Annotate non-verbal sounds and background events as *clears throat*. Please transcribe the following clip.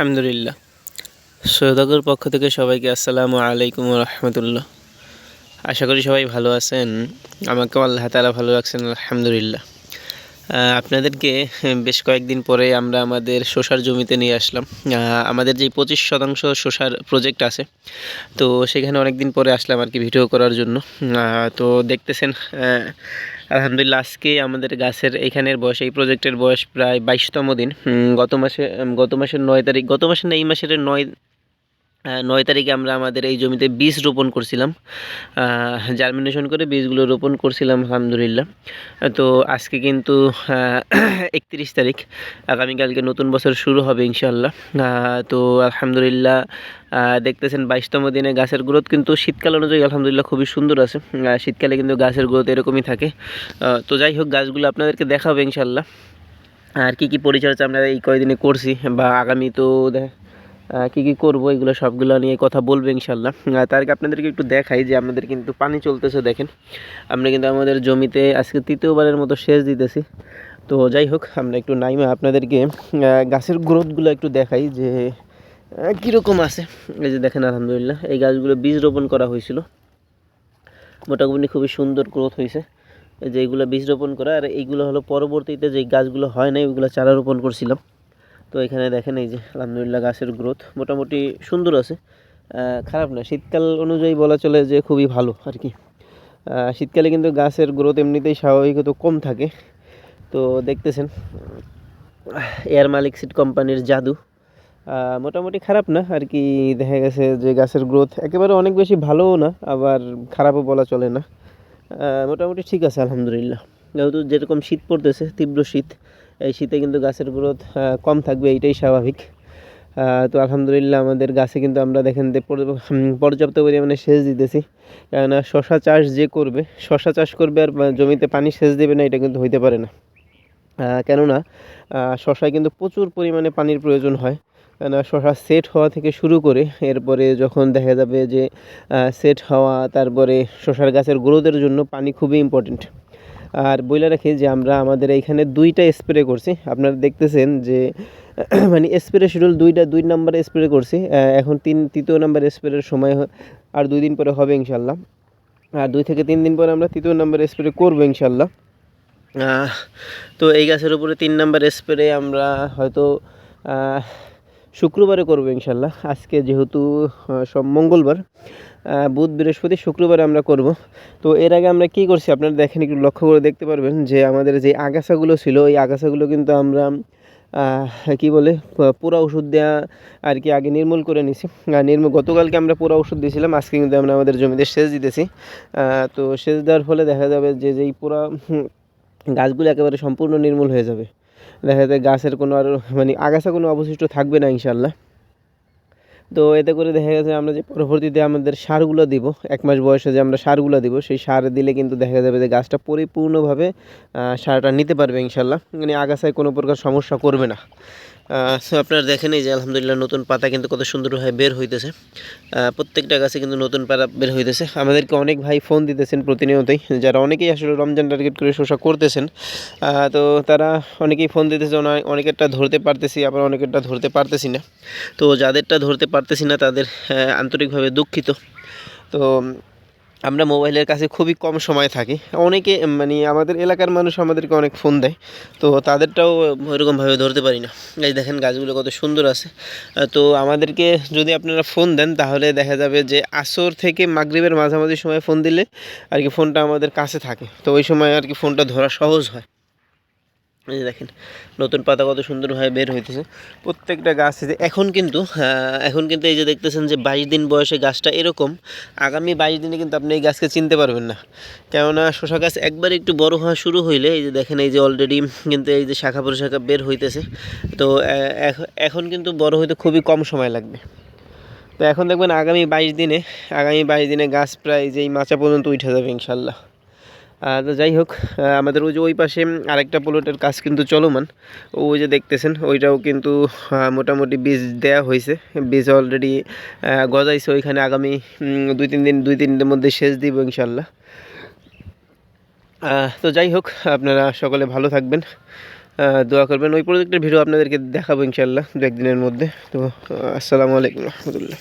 আলহামদুলিল্লাহ। সৈয়দাগর পক্ষ থেকে সবাইকে আসসালামু আলাইকুম রহমতুল্লাহ। আশা করি সবাই ভালো আছেন। আমাকেও আল্লাহ তালা ভালো রাখছেন, আলহামদুলিল্লাহ। আপনাদেরকে বেশ কয়েকদিন পরে আমরা আমাদের শসার জমিতে নিয়ে আসলাম। আমাদের যে পঁচিশ শতাংশ শসার প্রজেক্ট আছে, তো সেখানে অনেক দিন পরে আসলাম আর কি ভিডিও করার জন্য। তো দেখতেছেন আলহামদুলিল্লাহ আজকে আমাদের গাছের এখানের বয়স, এই প্রজেক্টের বয়স প্রায় বাইশতম দিন। গত মাসে গত মাসের নয় তারিখ, গত মাসে না, এই মাসের নয় নয় তারিখে আমরা আমাদের এই জমিতে বীজ রোপণ করছিলাম। জার্মিনেশন করে বীজগুলো রোপণ করছিলাম আলহামদুলিল্লাহ। তো আজকে কিন্তু একত্রিশ তারিখ। আগামীকালকে নতুন বছর শুরু হবে ইনশাল্লাহ তো আলহামদুলিল্লাহ দেখতেছেন বাইশতম দিনে গাছের গ্রোথ কিন্তু শীতকাল অনুযায়ী আলহামদুলিল্লাহ খুবই সুন্দর আছে। শীতকালে কিন্তু গাছের গ্রোথ এরকমই থাকে। তো যাই হোক গাছগুলো আপনাদেরকে দেখাবো ইনশাল্লাহ আর কি কি পরিচর্যা আমরা এই কয়দিনে করছি বা আগামী তো দে- আহ, কি কি করব, এগুলো সবগুলো নিয়ে কথা বলব ইনশাল্লাহ। তার আগে আপনাদেরকে একটু দেখাই যে আমাদের কিন্তু পানি চলতেছে, দেখেন। আমরা কিন্তু আমাদের জমিতে আজকে তৃতীয়বারের মতো সেচ দিতেছি। তো যাই হোক, আমরা একটু নাইমে আপনাদেরকে গাছের গ্রোথগুলো একটু দেখাই যে কীরকম আছে। এই যে দেখেন, আলহামদুলিল্লাহ, এই গাছগুলো বীজ রোপণ করা হয়েছিল। মোটামুটি খুবই সুন্দর গ্রোথ হয়েছে। যে এইগুলো বীজ রোপণ করা, আর এইগুলো হলো পরবর্তীতে যে গাছগুলো হয় না ওইগুলো চারা রোপণ করছিলাম। তো এখানে দেখেন এই যে, আলহামদুলিল্লাহ গাছের গ্রোথ মোটামুটি সুন্দর আছে। খারাপ না, শীতকাল অনুযায়ী বলা চলে যে খুবই ভালো আর কি। শীতকালে কিন্তু গাছের গ্রোথ এমনিতেই স্বাভাবিকত কম থাকে। তো দেখতেছেন, এয়ার মালিক সিট কোম্পানির জাদু। মোটামুটি খারাপ না আর কি, দেখা গেছে যে গাছের গ্রোথ একেবারে অনেক বেশি ভালোও না, আবার খারাপও বলা চলে না। মোটামুটি ঠিক আছে, আলহামদুলিল্লাহ। যেহেতু যেরকম শীত পড়তেছে, তীব্র শীত এই শীতে কিন্তু গাছের গ্রোথ কম থাকবে, এইটাই স্বাভাবিক। তো আলহামদুলিল্লাহ আমাদের গাছে কিন্তু আমরা দেখেন যে পর্যাপ্ত পরিমাণে সেচ দিতেছি। কেননা শশা চাষ যে করবে, শশা চাষ করবে আর জমিতে পানি সেচ দেবে না, এটা কিন্তু হইতে পারে না। কেননা শশায় কিন্তু প্রচুর পরিমাণে পানির প্রয়োজন হয়। কেননা শশা সেট হওয়া থেকে শুরু করে, এরপরে যখন দেখা যাবে যে সেট হওয়া, তারপরে শশার গাছের গ্রোথের জন্য পানি খুবই ইম্পর্টেন্ট আর বলে রাখি যে আমরা আমাদের এইখানে দুইটা স্প্রে করছি। আপনারা দেখতেছেন যে *clears throat* মানে স্প্রে শিডিউল দুইটা, দুই নাম্বার স্প্রে করছি। এখন তিন, তৃতীয় নাম্বার স্প্রের সময় আর দুই দিন পরে হবে ইনশাল্লাহ। আর দুই থেকে তিন দিন পরে আমরা তৃতীয় নাম্বার স্প্রে করব ইনশাল্লাহ। তো এই গাছের উপরে তিন নাম্বার স্প্রে আমরা হয়তো শুক্রবারে করব ইনশাল্লাহ। আজকে যেহেতু সব মঙ্গলবার। বুধ, বৃহস্পতি, শুক্রবারে আমরা করব। তো এর আগে আমরা কি করছি? আপনারা দেখেন, একটু লক্ষ্য করে দেখতে পারবেন যে আমাদের যে আগাছাগুলো ছিল, এই আগাছাগুলো কিন্তু আমরা কি বলে পুরা ওষুধ দেওয়া আর কি আগে নির্মূল করে নিছি। নির্মূল, গতকালকে আমরা পুরা ওষুধ দিয়েছিলাম, আজকে কিন্তু আমরা আমাদের জমিতে সেচ দিতেছি। তো সেচ দেওয়ার ফলে দেখা যাবে যে যেই পুরা গাছগুলো একেবারে সম্পূর্ণ নির্মূল হয়ে যাবে। দেখা যায় গাছের কোনো আর মানে আগাছা কোনো অবশিষ্ট থাকবে না ইনশাল্লাহ তো এতে করে দেখা গেছে আমরা যে পরবর্তীতে আমাদের সারগুলো দিব, এক মাস বয়সে যে আমরা সারগুলো দিব, সেই সার দিলে কিন্তু দেখা যাবে যে গাছটা পরিপূর্ণভাবে সারটা নিতে পারবে ইনশাল্লাহ। মানে আগাছায় কোনো প্রকার সমস্যা করবে না। আপনারা দেখেন এই যে আলহামদুলিল্লাহ নতুন পাতা কিন্তু কত সুন্দরভাবে বের হইতেছে। প্রত্যেকটা গাছে কিন্তু নতুন পাতা বের হইতেছে। আমাদেরকে অনেক ভাই ফোন দিতেছেন প্রতিনিয়তই, যারা অনেকেই আসলে রমজান টার্গেট করে শোষা করতেছেন। তো তারা অনেকেই ফোন দিতেছে অনে- অনেকেরটা ধরতে পারতেছি, আবার অনেকেরটা ধরতে পারতেছি না। তো যাদেরটা ধরতে পারতেছি না, তাদের আন্তরিকভাবে দুঃখিত। তো আমরা মোবাইলের কাছে খুবই কম সময় থাকি। অনেকে মানে আমাদের এলাকার মানুষ আমাদেরকে অনেক ফোন দেয়। তো তাদেরটাও ওইরকমভাবে ধরতে পারি না। এই দেখেন গাছগুলো কত সুন্দর আছে। তো আমাদেরকে যদি আপনারা ফোন দেন, তাহলে দেখা যাবে যে আসর থেকে মাগরীবের মাঝামাঝি সময় ফোন দিলে আর কি ফোনটা আমাদের কাছে থাকে। তো ওই সময় আর কি ফোনটা ধরা সহজ হয়। এই দেখেন, নতুন পাতা কত সুন্দরভাবে বের হইতেছে। প্রত্যেকটা গাছ এখন কিন্তু এখন কিন্তু এই যে দেখতেছেন যে বাইশ দিন বয়সে গাছটা এরকম, আগামী বাইশ দিনে কিন্তু আপনি এই গাছকে চিনতে পারবেন না। কেননা শশা গাছ একবার একটু বড় হওয়া শুরু হইলে, এই যে দেখেন এই যে অলরেডি কিন্তু এই যে শাখা প্রশাখা বের হইতেছে। তো এখন কিন্তু বড় হইতে খুবই কম সময় লাগবে। তো এখন দেখবেন আগামী বাইশ দিনে, আগামী বাইশ দিনে গাছ প্রায় যেই মাচা পর্যন্ত উঠে যাবে ইনশাল্লাহ। তো যাই হোক আমাদের ওই যে ওই পাশে আরেকটা প্লটের কাজ কিন্তু চলমান। ওই যে দেখতেছেন, ওইটাও কিন্তু মোটামুটি বীজ দেয়া হয়েছে বীজ অলরেডি গজাইছে। ওইখানে আগামী দুই তিন দিন, দুই তিন দিনের মধ্যে সেচ দিব ইনশাল্লাহ তো যাই হোক, আপনারা সকলে ভালো থাকবেন। দোয়া করবেন। ওই প্রজেক্টের ভিডিও আপনাদেরকে দেখাবো ইনশাল্লাহ দু একদিনের মধ্যে। তো আসসালামু আলাইকুম রহমতুল্লাহ।